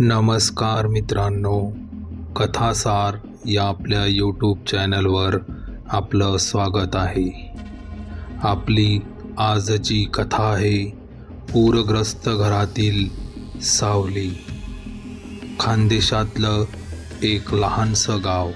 नमस्कार मित्रांनो. कथासार या आपल्या यूट्यूब चॅनलवर आपलं स्वागत आहे. आपली आजची कथा आहे पूरग्रस्त घरातील सावली. खानदेशातलं एक लहानसं गाव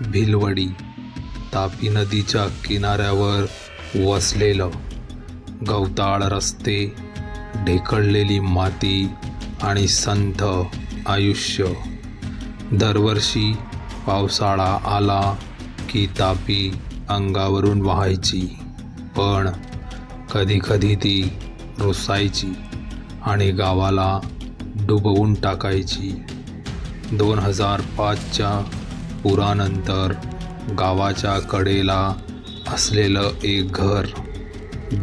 भिलवडी तापी नदीच्या किनाऱ्यावर वसलेलं गवताळ रस्ते ढेकळलेली माती आणि संथ आयुष्य. दरवर्षी पावसाळा आला की तापी अंगावरून वाहायची. पण कधीकधी ती रुसायची आणि गावाला डुबवून टाकायची. दोन हजार पाचच्या पुरानंतर गावाच्या कडेला असलेलं एक घर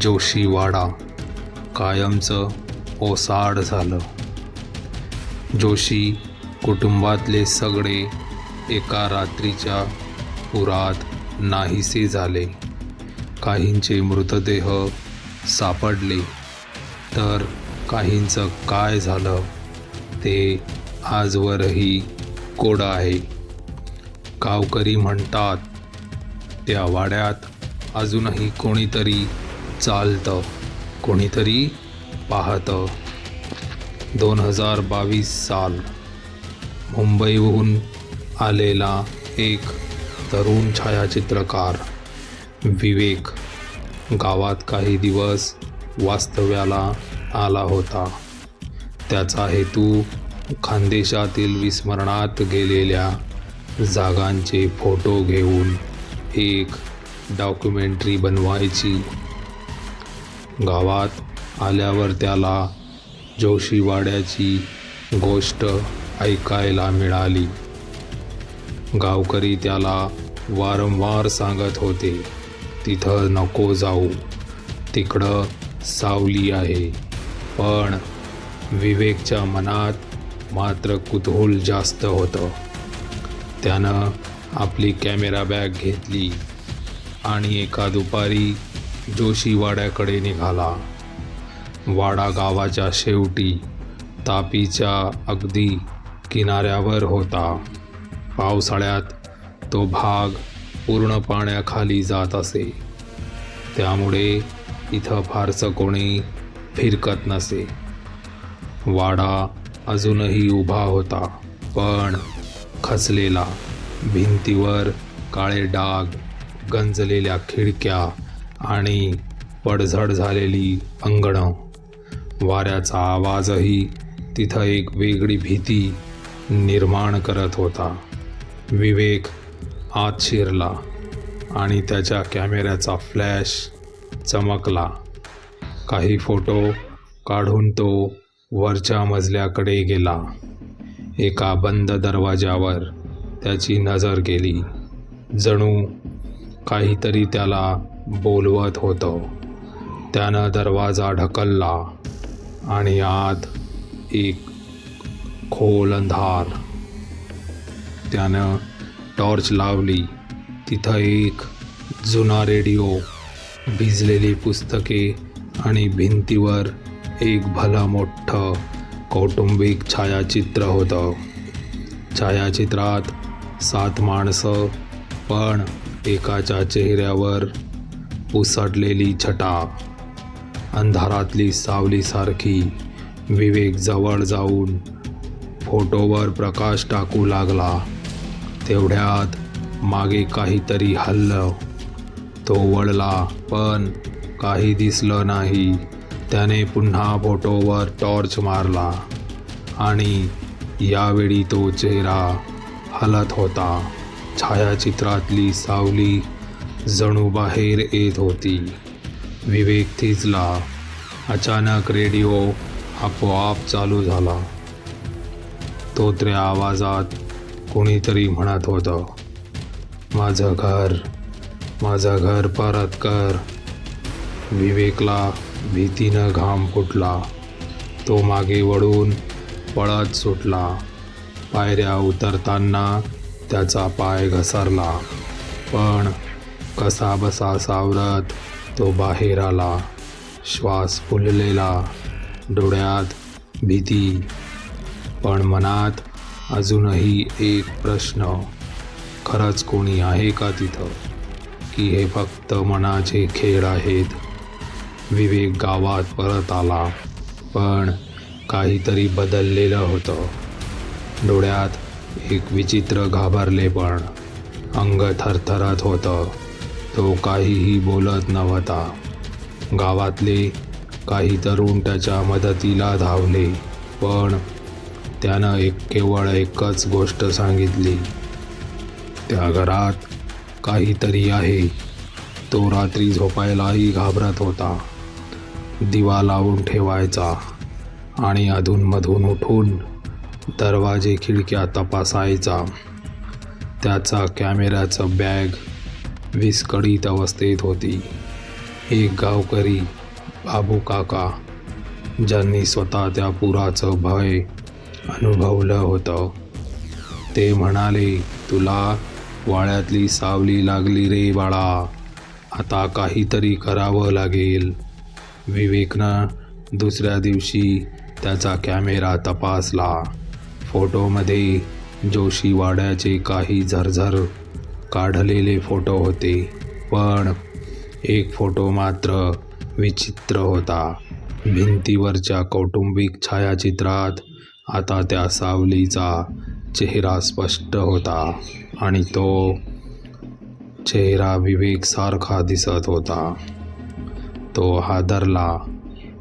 जोशीवाडा कायमचं ओसाड झालं. जोशी कुटुंबातले सगळे एका रात्रीच्या पुरात नाहीसे झाले. काहींचे मृतदेह सापडले. तर काहींचं काय झालं? ते आजवरही कोडं आहे. गावकरी म्हणतात त्या वाड्यात अजूनही कोणीतरी चालतं कोणीतरी पाहतं. दोन हजार बावीस साल मुंबईहून आलेला एक तरुण छायाचित्रकार विवेक गावात काही दिवस वास्तव्याला आला होता. त्याचा हेतू खानदेशातील विस्मरणात गेलेल्या जागांचे फोटो घेऊन एक डॉक्युमेंटरी बनवायची. गावात आल्यावर त्याला जोशीवाड्याची गोष्ट ऐकायला मिळाली. गावकरी त्याला वारंवार सांगत होते तिथं नको जाऊ. तिकडं सावली आहे. पण विवेकच्या मनात मात्र कुतूहल जास्त होतं. त्यानं आपली कॅमेरा बॅग घेतली आणि एका दुपारी जोशीवाड्याकडे निघाला. वाडा गावाच्या शेवटी तापीच्या अगदी किनाऱ्यावर होता. पावसाळ्यात तो भाग पूर्ण पाण्याखाली जात असे. त्यामुळे इथं फारसं कोणी फिरकत नसे. वाडा अजूनही उभा होता पण खचलेला. भिंतीवर काळे डाग गंजलेल्या खिडक्या आणि पडझड झालेली अंगणं. वाऱ्याचा आवाजही तिथं एक वेगळी भीती निर्माण करत होता. विवेक आत शिरला आणि त्याच्या कॅमेऱ्याचा फ्लॅश चमकला. काही फोटो काढून तो वरच्या मजल्याकडे गेला. एका बंद दरवाजावर त्याची नजर गेली. जणू काहीतरी त्याला बोलवत होतं. त्यानं दरवाजा ढकलला. आणि आत एक खोल अंधार. त्यानं टॉर्च लावली. तिथं एक जुना रेडिओ भिजलेली पुस्तके आणि भिंतीवर एक भलं मोठं कौटुंबिक छायाचित्र होतं. छायाचित्रात सात माणसं पण एकाच्या चेहऱ्यावर उसडलेली छटा. अंधारातली सावलीसारखी विवेक जवळ जाऊन फोटोवर प्रकाश टाकू लागला. तेवढ्यात मागे काहीतरी हल्लं. तो वळला पण काही दिसलं नाही. त्याने पुन्हा फोटोवर टॉर्च मारला आणि यावेळी तो चेहरा हलत होता. छायाचित्रातली सावली जणू बाहेर येत होती. विवेक थिजला अचानक रेडिओ आपोआप चालू झाला. तोत्र्या आवाजात कोणीतरी म्हणत होतं माझं घर माझं घर परत कर. विवेकला भीतीनं घाम फुटला. तो मागे वळून पळत सुटला. पायऱ्या उतरताना त्याचा पाय घसरला. पण कसा बसा सावरत तो बाहेर आला श्वास फुललेला डोळ्यात भीती. पण मनात अजूनही एक प्रश्न खरंच कोणी आहे का तिथं? की हे फक्त मनाचे खेळ आहेत? विवेक गावात परत आला पण काहीतरी बदललेलं होतं. डोळ्यात एक विचित्र घाबरले पण अंग थरथरत होतं. तो काहीही बोलत नव्हता. गावातले काही तरुण त्याच्या मदतीला धावले पण त्यानं एक केवळ एकच गोष्ट सांगितली. त्या घरात काहीतरी आहे. तो रात्री झोपायलाही घाबरत होता. दिवा लावून ठेवायचा आणि अधूनमधून उठून दरवाजे खिडक्या तपासायचा. त्याचा कॅमेऱ्याचं बॅग विस्कळीत अवस्थेत होती. एक गावकरी बाबू काका ज्यांनी स्वतः त्या पुराचं भय अनुभवलं होतं. ते म्हणाले तुला वाळ्यातली सावली लागली रे बाळा. आता काहीतरी करावं लागेल. विवेकनं दुसऱ्या दिवशी त्याचा कॅमेरा तपासला. फोटोमध्ये जोशी वाड्याचे काही झरझर काढलेले फोटो होते पण एक फोटो मात्र विचित्र होता. भिंतीवरच्या कौटुंबिक छायाचित्रात आता त्या सावलीचा चेहरा स्पष्ट होता आणि तो चेहरा विवेकसारखा दिसत होता. तो हादरला.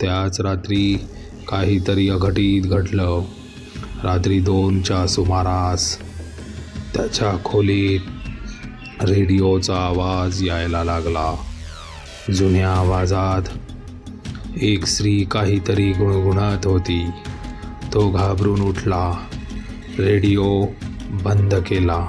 त्याच रात्री काहीतरी अघटित घडलं. रात्री दोनच्या सुमारास त्याच्या खोलीत रेडिओचा आवाज यायला लागला. जुन्या आवाजात एक स्त्री काहीतरी गुणगुणत होती. तो घाबरून उठला. रेडिओ बंद केला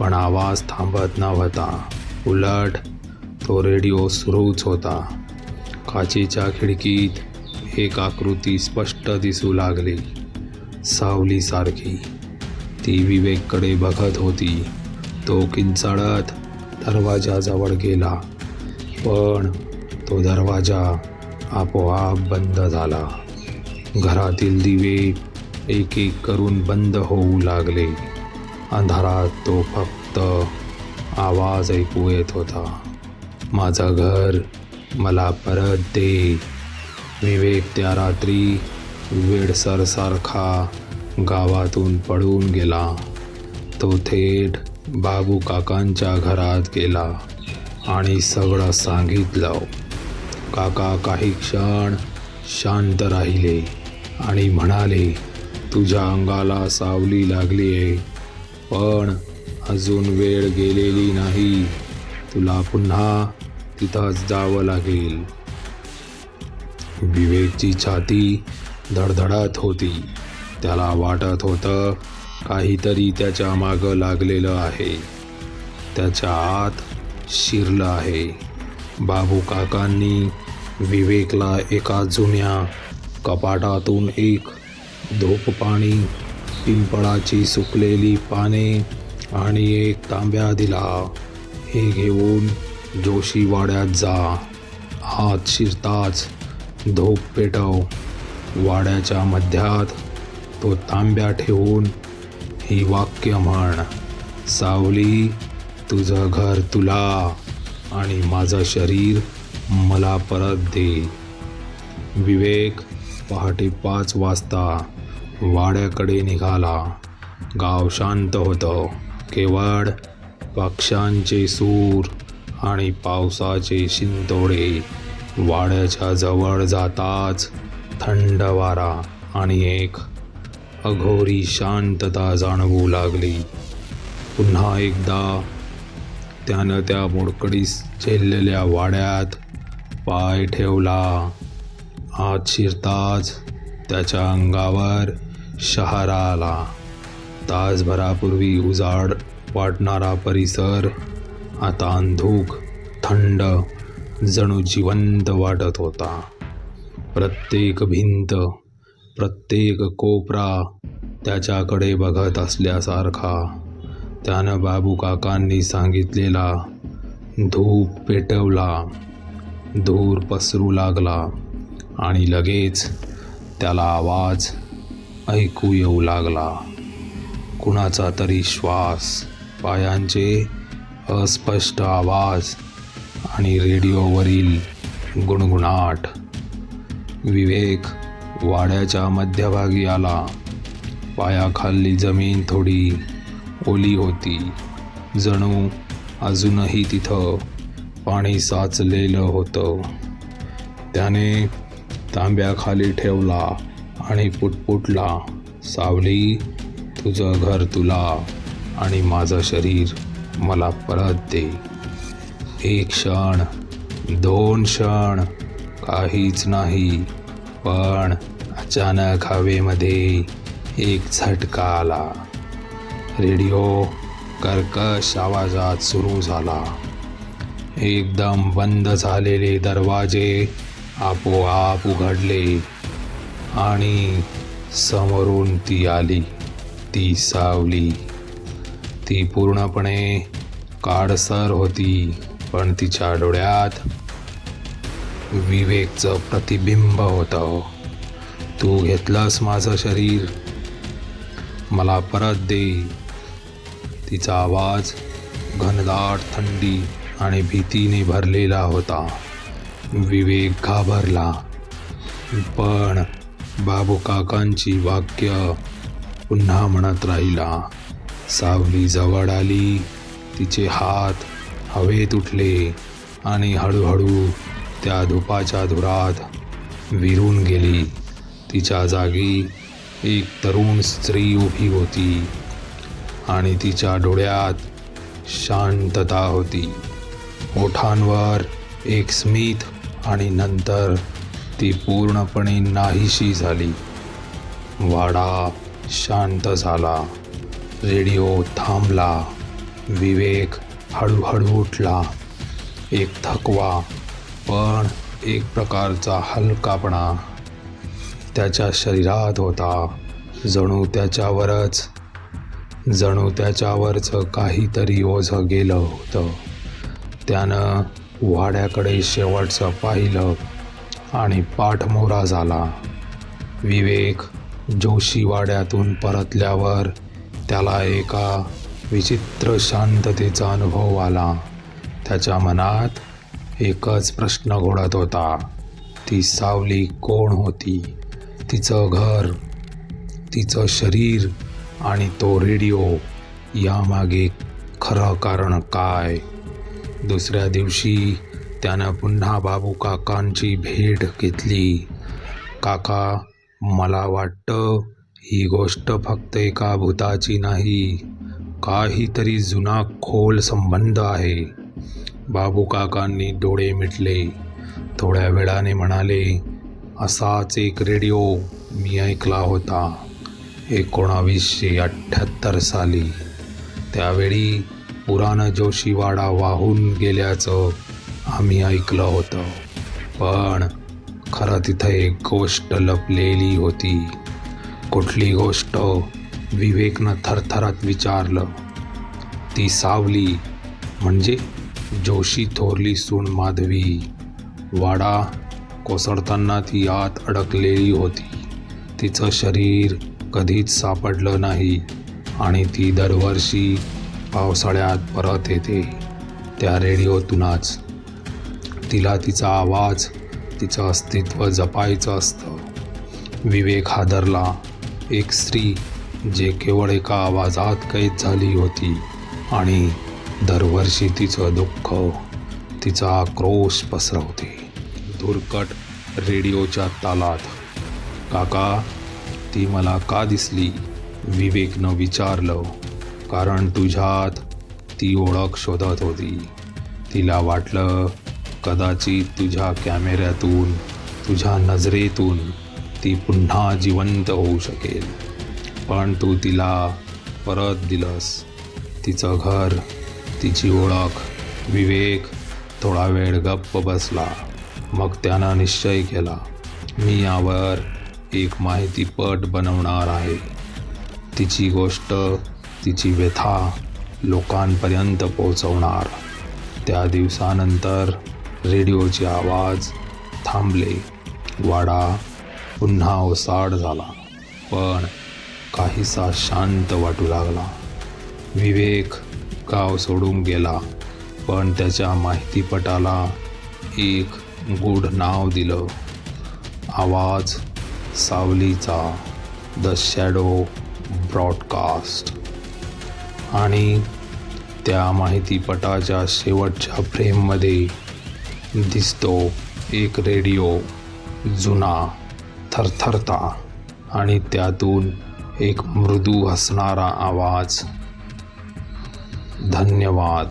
पण आवाज थांबत नव्हता. उलट तो रेडिओ सुरूच होता. काचेच्या खिडकीत एक आकृती स्पष्ट दिसू लागली. सावलीसारखी. ती विवेककडे बघत होती. तो किंचाळत दरवाजाजवळ गेला. पण तो दरवाजा आपोआप बंद झाला. घरातील दिवे एक एक करून बंद होऊ लागले. अंधारात तो फक्त आवाज ऐकू येत होता. माझं घर मला परत दे. विवेक त्या रात्री वेडसरसारखा गावातून पळून गेला. तो थेट बाबू काकांच्या घरात गेला आणि सगळं सांगितलं. काका काही क्षण शांत राहिले आणि म्हणाले तुझ्या अंगाला सावली लागली आहे पण अजून वेळ गेलेली नाही. तुला पुन्हा तिथंच जावं लागेल. विवेकची छाती धडधडत होती. त्याला वाटत होतं काहीतरी त्याच्या मागं लागलेलं आहे. त्याच्या आत शिरलं आहे. बाबू काकांनी विवेकला एका जुन्या कपाटातून एक धूप पाणी पिंपळाची सुकलेली पाने आणि एक तांब्या दिला. हे घेऊन जोशीवाड्यात जा. हात शिरताच धूप पेटव. वाड्याच्या मध्यात तो तांब्या ठेवून ही वाक्य म्हण सावली तुझं घर तुला आणि माझं शरीर मला परत दे. विवेक पहाटे पाच वाजता वाड्याकडे निघाला. गाव शांत होतं. केवळ पक्ष्यांचे सूर आणि पावसाचे शिंतोडे. वाड्याच्या जवळ जाताच थंड वारा आणि एक अघोरी शांतता जाणवू लागली. पुन्हा एकदा त्यानं त्या मोडकडीस झेललेल्या वाड्यात पाय ठेवला. आत शिरताच त्याच्या अंगावर शहारा आला. तासभरापूर्वी उजाड वाटणारा परिसर आता अंधूक थंड जणू जिवंत वाटत होता. प्रत्येक भिंत प्रत्येक कोपरा त्याच्याकडे बघत असल्यासारखा. त्यानं बाबू काकांनी सांगितलेला धूप पेटवला. धूर पसरू लागला आणि लगेच त्याला आवाज ऐकू येऊ लागला. कुणाचा तरी श्वास पायांचे अस्पष्ट आवाज आणि रेडिओवरील गुणगुणाट. विवेक वाड्याच्या मध्यभागी आला. पायाखाली जमीन थोडी ओली होती. जणू अजूनही तिथं पाणी साचलेलं होतं. त्याने तांब्याखाली ठेवला आणि पुटपुटला सावली तुझं घर तुला आणि माझं शरीर मला परत दे. एक क्षण दोन क्षण काहीच नाही पण अचानक हवेमध्ये एक झटका आला. रेडिओ कर्कश आवाजात सुरू झाला. एकदम बंद झालेले दरवाजे आपोआप उघडले आणि समोरून ती आली. ती सावली. ती पूर्णपणे काडसर होती पण तिच्या डोळ्यात विवेकचं प्रतिबिंब होतं. तू घेतलंस माझं शरीर मला परत दे. तिचा आवाज घनदाट थंडी आणि भीतीने भरलेला होता. विवेक घाबरला. पण बाबू काकांची वाक्य पुन्हा म्हणत राहिला. सावली जवळ आली. तिचे हात हवेत उठले आणि हळूहळू त्या धुपाच्या धुरात विरून गेली. तिच्या जागी एक तरुण स्त्री उभी होती आणि तिच्या डोळ्यात शांतता होती. ओठांवर एक स्मित आणि नंतर ती पूर्णपणे नाहीशी झाली. वाडा शांत झाला. रेडिओ थांबला. विवेक हळूहळू उठला. एक थकवा पण एक प्रकारचा हलकापणा. त्याच्या शरीरात होता. जणू त्याच्यावरच जणू त्याच्यावरचं काहीतरी ओझं गेलं होतं. त्यानं वाड्याकडे शेवटचं पाहिलं आणि पाठमोरा झाला. विवेक जोशी वाड्यातून परतल्यावर त्याला एका विचित्र शांततेचा अनुभव आला. त्याच्या मनात एकच प्रश्न घोडत होता. ती सावली कोण होती? तिचं घर तिचं शरीर आणि तो रेडिओ यामागे खरं कारण काय? दुसऱ्या दिवशी त्यानं पुन्हा बाबू काकांची भेट घेतली. काका मला वाटतं ही गोष्ट फक्त एका भूताची नाही काहीतरी जुना खोल संबंध आहे. बाबू काकांनी डोळे मिटले. थोड्या वेळाने म्हणाले असाच एक रेडिओ मी ऐकला होता. एकोणावीसशे अठ्ठ्याहत्तर साली. त्यावेळी पुराण जोशीवाडा वाहून गेल्याचं आम्ही ऐकलं होतं. पण खरं तिथं एक गोष्ट लपलेली होती. कुठली गोष्ट? विवेकनं थरथरत विचारलं. ती सावली म्हणजे जोशी थोरली सून माधवी. वाडा कोसळताना ती आत अडकलेली होती. तिचं शरीर कधीच सापडलं नाही आणि ती दरवर्षी पावसाळ्यात परत येते त्या रेडिओतूनच. तिला तिचा आवाज तिचं अस्तित्व जपायचं असतं. विवेक हादरला. एक स्त्री जे केवळ एका आवाजात कैद झाली होती आणि दरवर्षी तिचं दुःख तिचा आक्रोश पसरवते. धुरकट रेडिओच्या तालात. काका ती मला का दिसली? विवेकनं विचारलं. कारण तुझ्यात ती ओळख शोधत होती. तिला वाटलं कदाचित तुझ्या कॅमेऱ्यातून तुझ्या नजरेतून ती पुन्हा जिवंत होऊ शकेल. पण तू तिला परत दिलंस. तिचं घर तिची ओळख विवेक थोडा वेळ गप्प बसला. मग त्यानं निश्चय केला मी यावर एक माहितीपट बनवणार आहे. तिची गोष्ट तिची व्यथा लोकांपर्यंत पोहोचवणार. त्या दिवसानंतर रेडिओचे आवाज थांबले. वाडा पुन्हा ओसाड झाला पण काहीसा शांत वाटू लागला. विवेक गाव सोडून गेला पण त्याच्या माहितीपटाला एक गूढ नाव दिलं. आवाज सावलीचा द शॅडो ब्रॉडकास्ट आणि त्या माहितीपटाच्या शेवटच्या फ्रेममध्ये दिसतो एक रेडिओ जुना थरथरता आणि त्यातून एक मृदू हसणारा आवाज. धन्यवाद.